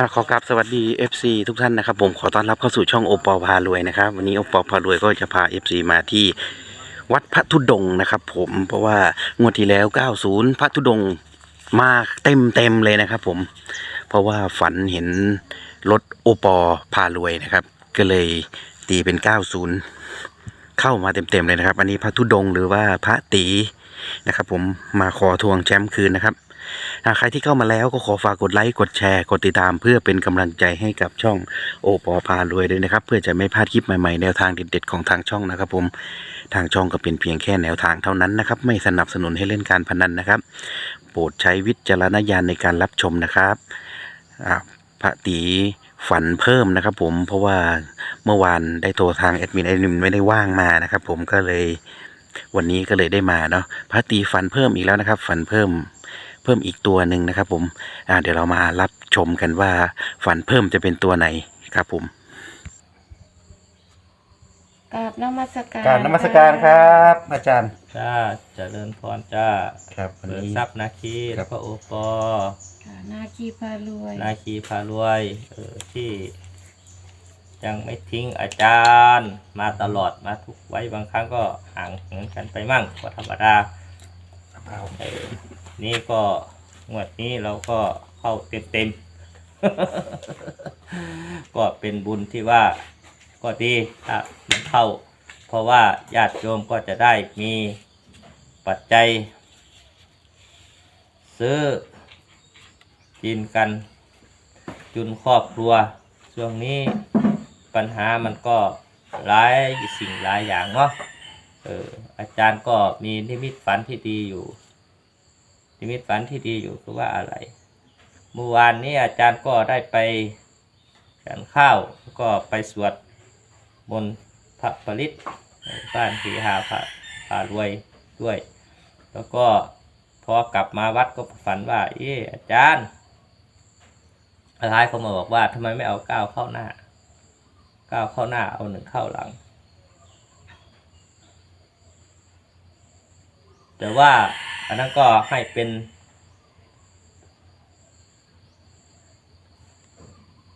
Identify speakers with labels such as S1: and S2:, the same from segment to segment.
S1: อะขอกราบสวัสดี FC ทุกท่านนะครับ ผมขอต้อนรับเข้าสู่ช่องโอปอพารวยนะครับ วันนี้โอปอพารวยก็จะพา FC มาที่วัดพระธุดงค์นะครับผมเพราะว่างวดที่แล้ว 90 พระธุดงค์มาเต็มเต็มเลยนะครับผมเพราะว่าฝันเห็นรถโอปอพารวยนะครับ ก็เลยตีเป็น 90 เข้ามาเต็มๆเลยนะครับ อันนี้พระธุดงค์หรือว่าพระตีนะครับ ผมมาขอทวงแชมป์คืนนะครับ ใครที่เข้ามาแล้วก็ขอฝากกดไลค์กดแชร์กดติดตามเพื่อเป็นกำลังใจให้กับช่องโอปอพารวยด้วยนะครับ เพื่อจะไม่พลาดคลิปใหม่ๆแนวทางเด็ดๆของทางช่องนะครับ ผมทางช่องก็เป็นเพียงแค่แนวทางเท่านั้นนะครับ ไม่สนับสนุนให้เล่นการพนันนะครับ โปรดใช้วิจารณญาณในการรับชมนะครับพระตีฝันเพิ่มนะครับ ผมเพราะว่าเมื่อวานได้โทรทางแอดมินแอดมินไม่ได้ว่างมานะครับ ผมก็เลยวันนี้ก็เลยได้มาเนาะพระตีฝันเพิ่มอีกแล้วนะครับ ฝันเพิ่ม เพิ่มอีกตัวหนึ่งนะครับ ผมอ่าเดี๋ยวเรามารับชมกันว่าฝันเพิ่มจะเป็นตัวไหนครับผม
S2: กราบนมัสการ
S1: การนมัสการครับ อาจารย์
S3: จ้าเจริญพรจ้า
S1: ครับวัน
S3: เปิด
S1: นี้
S3: ทรัพย์นาคี
S1: ครับ
S3: พระโอปอ
S2: ค่ะนาคีพารวย
S3: นาคีพารวยเออที่ ยังไม่ทิ้งอาจารย์ มาตลอดมาทุกไว้บางครั้งก็ห่างเหินกันไปมั่งก็ธรรมดาเออ นี่ก็งวดนี้เราก็เข้าเต็มเต็มๆ ก็เป็นบุญที่ว่าก็ดีถ้ามันเข้า เพราะว่าญาติโยมก็จะได้มีปัจจัย ซื้อกินกันจุนครอบครัว ช่วงนี้ปัญหามันก็หลายสิ่งหลายอย่างเนาะเอออาจารย์ก็มีนิมิตฝันที่ดีอยู่ นิมิตฝันที่ดีอยู่คือว่าอะไร เมื่อวานนี้อาจารย์ก็ได้ไปฉันข้าวแล้วก็ไปสวดบนต์พระปริตบ้านสีหาพระพารวยด้วย แล้วก็พอกลับมาวัดก็ฝันว่าเอออาจารย์ท้ายเขามาบอกว่าทำไมไม่เอาก้าวเข้าหน้าก้าวเข้าหน้าเอาหนึ่งเข้าหลัง แต่ว่า อันนั้นก็ให้เป็น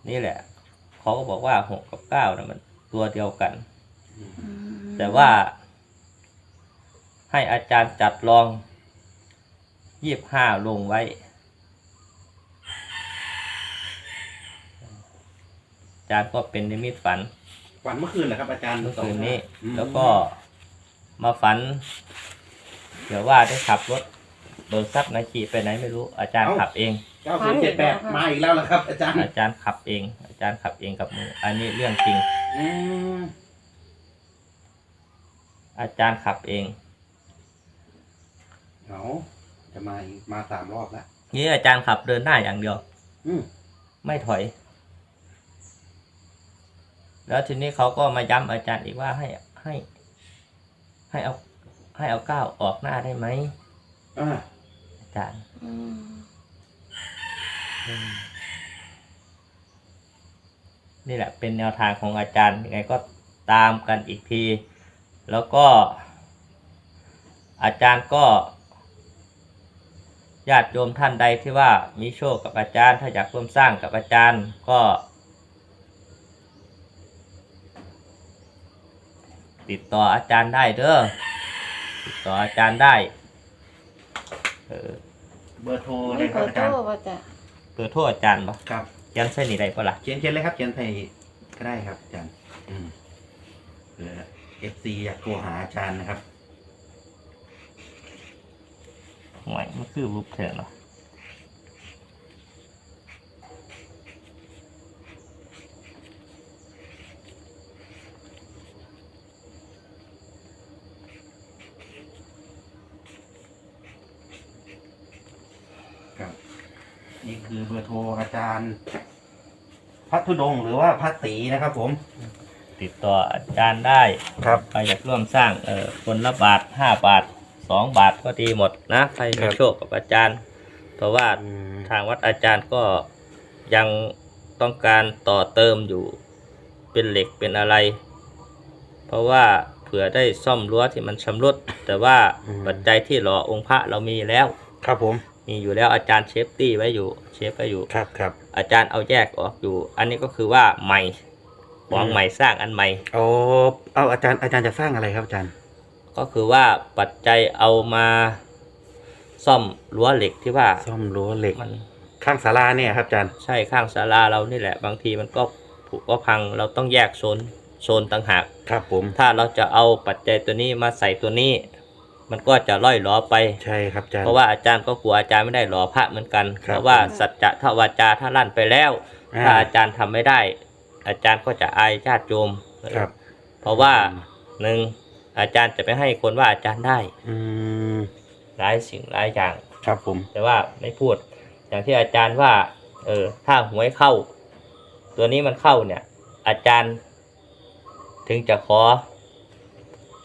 S3: นี่แหละเขาก็บอกว่าหกกับเก้านะมันตัวเดียวกัน
S2: อืม
S3: แต่ว่า ให้อาจารย์จัดลองยี่บห้าลงไว้ อาจารย์ก็เป็นนิมิตฝัน
S1: ฝันเมื่อคืนเหรอครับอาจารย์
S3: เมื่อคืนนี้
S1: อืม
S3: แล้วก็มาฝัน เดี๋ยวว่าได้ขับรถเบิกทรัพย์นาคีไปไหนไม่รู้ อาจารย์ขับเอง
S1: เก้าศูนย์เจ็ดแปดมาอีกแล้วเหรอครับ อาจารย์
S3: อาจารย์ขับเอง อาจารย์ขับเองกับมือ อันนี้เรื่องจริง
S1: อืม
S3: อาจารย์ขับเอง
S1: เอาจะมาอีกมาสามรอบแล้ว
S3: นี่อาจารย์ขับเดินหน้าอย่างเดียว
S1: อืม
S3: ไม่ถอย แล้วทีนี้เขาก็มาย้ำอาจารย์อีกว่าให้ให้ ให้เอา ให้เอาก้าวออกหน้าได้ไหม
S1: อ่า
S3: อาจารย์
S2: อืม
S3: นี่แหละเป็นแนวทางของอาจารย์ยังไงก็ตามกันอีกที แล้วก็ อาจารย์ก็ญาติโยมท่านใดที่ว่ามีโชคกับอาจารย์ ถ้าอยากร่วมสร้างกับอาจารย์ก็ ติดต่ออาจารย์ได้เด้อ ติดต่ออาจารย์ได้ เออ
S1: เบอร์โทรเล
S2: นี่
S1: ยค
S2: ข
S1: รั
S2: อบ
S1: อา
S2: โท
S1: จารย์
S2: ษว่าจะ
S3: เปิดโทษอาจารย์ปะ
S1: ครับ
S3: ยันเส้นนี่ได้ปะล่ะ
S1: เขียนเขียนเลยครับ เขียนไทยก็ได้ครับอาจารย์อืมเผื่อเอฟซีอยากโทรหาอาจารย์นะครับ
S3: ห่วยมันคือรูปเถอะเนาะ
S1: นี่คือเบอร์โทรอาจารย์ พัทธุดงค์หรือว่าพัตตีนะครับ ผม
S3: ติดต่ออาจารย์ได้
S1: ครับ
S3: ใครอยากร่วมสร้างเออคนละบาทห้าบาทสองบาทก็ดีหมดนะใคร
S1: ครั
S3: มี
S1: บ
S3: โชคกับอาจารย์ เพราะว่าทางวัดอาจารย์ก็ยังต้องการต่อเติมอยู่เป็นเหล็กเป็นอะไร เพราะว่าเผื่อได้ซ่อมรั้วที่มันชำรุดแต่ว่าปัจจัยที่หล่อองค์พระเรามีแล้ว
S1: ครับผม
S3: เมีอยู่แล้วอาจารย์เชฟตี้ไว้อยู่เชฟไว้อยู่
S1: ครับครับ
S3: อาจารย์เอาแยกออกอยู่ อันนี้ก็คือว่าใหม่วาง
S1: อืม
S3: ใหม่สร้างอันใหม่
S1: โอ้เอาอาจารย์อาจารย์จะสร้างอะไรครับอาจารย์
S3: ก็คือว่าปัจจัยเอามาซ่อมรั้วเหล็กที่ว่า
S1: ซ่อมรั้วเหล็ก
S3: มัน
S1: ข้างศาลาเนี่ยครับอาจารย์
S3: ใช่ข้างศาลาเรานี่แหละ บางทีมันก็ผุก็พังเราต้องแยกโซนโซนต่างหาก
S1: ครับผม
S3: ถ้าเราจะเอาปัจจัยตัวนี้มาใส่ตัวนี้ มันก็จะล่อยหลอไป
S1: ใช่ครับอาจารย์
S3: เพราะว่าอาจารย์ก็กลัวอาจารย์ไม่ได้หล่อพระเหมือนกัน
S1: ครับ
S3: เพราะว่าสัจจะทวาจาถ้าลั่นไปแล้ว
S1: อ่า
S3: ถ้าอาจารย์ทำไม่ได้ อาจารย์ก็จะอายญาติโยม
S1: ครับ
S3: เพราะว่าหนึ่งอาจารย์จะไปให้คนว่าอาจารย์ได้
S1: อืม
S3: หลายสิ่งหลายอย่าง
S1: ครับผม
S3: แต่ว่าไม่พูด อย่างที่อาจารย์ว่า เออ ถ้าหวยเข้า ตัวนี้มันเข้าเนี่ย อาจารย์ ถึงจะขอ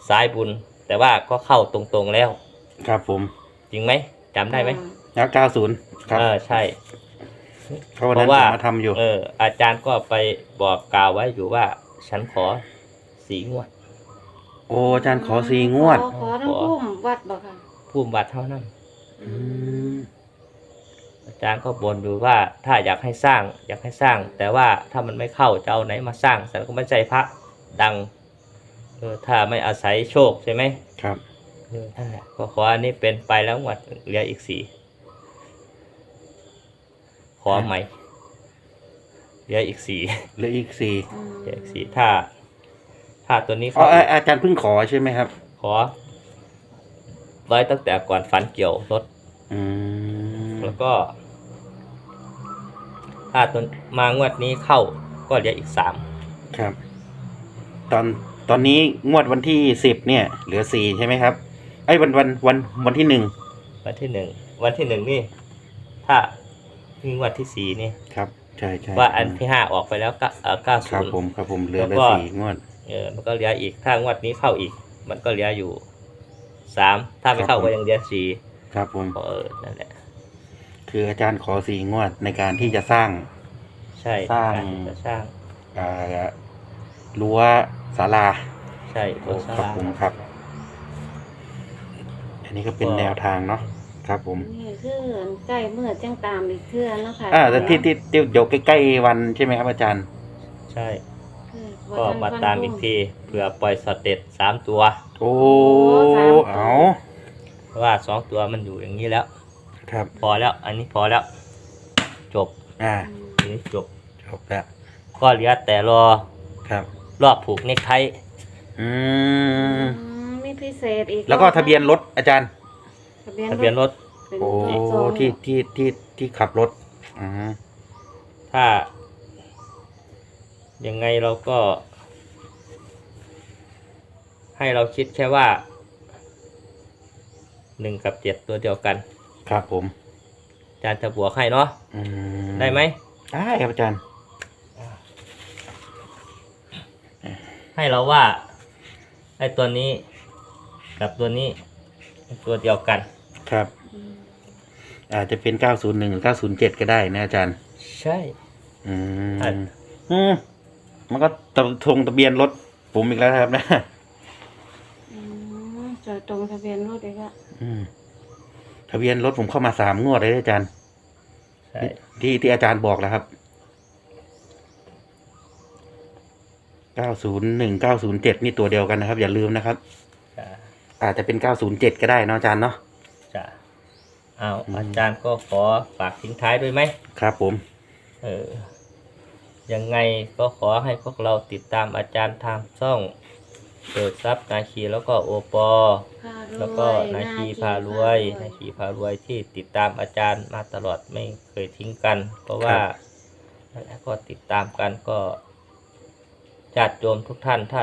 S3: สายบุญ แต่ว่าก็เข้าตรงๆแล้ว
S1: ครับผม
S3: จริงไหมจำได้ไหม
S1: แล้วเก้าศูนย์ครับ
S3: เออใช่
S1: เพราะวันนั้น
S3: เพราะว่า
S1: ผมมาทำอยู่
S3: เออ อาจารย์ก็ไปบอกกล่าวไว้อยู่ว่า ฉันขอสีงวด
S1: โอ้อาจารย์ขอสี่งวด
S2: ขอขอทั้งพุ่มวัดบ่ค่ะ
S3: พุ่มบัตรเท่านั้น
S1: อืม
S3: อาจารย์ก็บ่นอยู่ว่าถ้าอยากให้สร้าง อยากให้สร้าง แต่ว่าถ้ามันไม่เข้าจะเอาไหนมาสร้างแต่ก็ไม่ใช่พระดัง เออถ้าไม่อาศัยโชคใช่ไหม
S1: ครับ
S3: เออนั่นแหละก็ขออันนี้เป็นไปแล้วงวดเหลืออีกสี่ขอใหม่เหลืออีกสี่
S1: เหลืออีกสี่
S2: อืม
S3: เหลืออีกสี่ถ้า ถ้าตัวนี้
S1: อ๋อ
S3: เขา
S1: อาอาจารย์เพิ่งขอใช่ไหมครับ
S3: ขอ ไว้ตั้งแต่ก่อนฝันเกี่ยวรถ
S1: อืม
S3: แล้วก็ ถ้าตัวมางวดนี้เข้าก็เหลืออีกสาม
S1: ครับ ตอน ตอนนี้งวดวันที่สิบเนี่ย เหลือสี่ใช่ไหมครับไอ้ยวันวันวันวันที่หนึ่ง
S3: วันที่หนึ่งวันที่หนึ่งนี่ ถ้ามีงวดที่สี่นี่
S1: ครับใช่ใช่
S3: ว่าอันที่ห้าออกไปแล้วก็เก้า
S1: ค
S3: ศู
S1: รับ
S3: นย์
S1: ผมครับผมเหลือ
S3: แล้
S1: เหลื
S3: ว
S1: อ
S3: ก็
S1: สี่งวด
S3: เออมันก็เหลืออีกถ้างวดนี้เข้าอีก มันก็เหลืออยู่สามถ้าไม่เข้า
S1: ครับผม
S3: ก็ยังเหลือสี่
S1: ครับผม
S3: ก็เออนั่นแหละ
S1: คืออาจารย์ขอสี่งวดในการที่จะสร้าง
S3: ใช่
S1: สร้าง
S3: กที่จะสร้าง
S1: อ่ารั้ว ศาลา
S3: ใช่
S1: โอ้
S3: ตัวส
S1: ครับ
S3: ร้าง
S1: ผมครับ อันนี้ก็เป็น
S3: ก็
S1: แนวทางเนาะครับผม
S2: นี่คือใกล้เมื่อจังตามอีกเทื่อเนาะค่ะ
S1: อ่าแต่ที่ที่ที่เดี๋ยวใกล้ๆวันใช่ไหมครับอาจารย์
S3: ใช่
S2: คือ
S3: ก็
S2: วัน
S3: มา
S2: วัน
S3: ตามอีกทีเผื่อปล่อยสอดเด็ดสามตัว
S1: โอ้
S2: สามตัว
S1: เอา
S3: เพราะว่าสองตัวมันอยู่อย่างนี้แล้ว
S1: ครับ
S3: พอแล้ว อันนี้พอแล้ว จบ
S1: อ่า
S3: อันนี้จบ
S1: จบแล้ว
S3: ก็เหลือแต่รอ
S1: ครับ
S3: รอบผูกเนคไท
S1: อื
S2: อื
S1: ม
S2: มมีพิเศษอีก
S1: แล้วก็ทะเบียนรถอาจารย์
S2: ทะเบียน
S3: ทะเบียนรถ
S2: เป็น
S1: โอ้
S2: โซน
S1: ที่ที่ที่ที่ขับรถอืม
S3: ถ้า ยังไงเราก็ ให้เราคิดแค่ว่าหนึ่งกับเจ็ดตัวเดียวกัน
S1: ครับผม
S3: อาจารย์จะบวกให้เนาะ
S1: อืม
S3: ได้ไหม
S1: ได้ครับอาจารย์
S3: ให้เราว่าไอ้ตัวนี้กับตัวนี้ตัวเดียวกัน
S1: ครับ
S2: อืม
S1: อาจจะเป็น 901หรือ907 ก็ได้นะอาจารย์
S3: ใช่
S1: อืม
S3: อะ
S1: อืมมันก็ตะทงทะเบียนรถผมอีกแล้วครับนะ
S2: อืมจอดตรงทะเบียนรถอีกละ
S1: อืมทะเบียนรถผมเข้ามาสามงวดเลยนะอาจารย์
S3: ใช่
S1: ที่ที่อาจารย์บอกแล้วครับ 901 907นี่ตัวเดียวกันนะครับ อย่าลืมนะครับ
S3: จ้ะ
S1: อาจจะเป็น907ก็ได้เนาะอาจารย์เนาะ
S3: จ้ะอ้าว
S1: อืม
S3: อาจารย์ก็ขอฝากทิ้งท้ายด้วยไหม
S1: ครับผม
S3: เออ ยังไงก็ขอให้พวกเราติดตามอาจารย์ทางช่องเปิดซับนาคีแล้วก็โอปอ
S2: พารวย
S3: แล้วก็นาคีพารวย นาคีพารวยที่ติดตามอาจารย์มาตลอดไม่เคยทิ้งกัน เพราะว่านั่นแหละก็ติดตามกันก็ ญาติโยมทุกท่านถ้า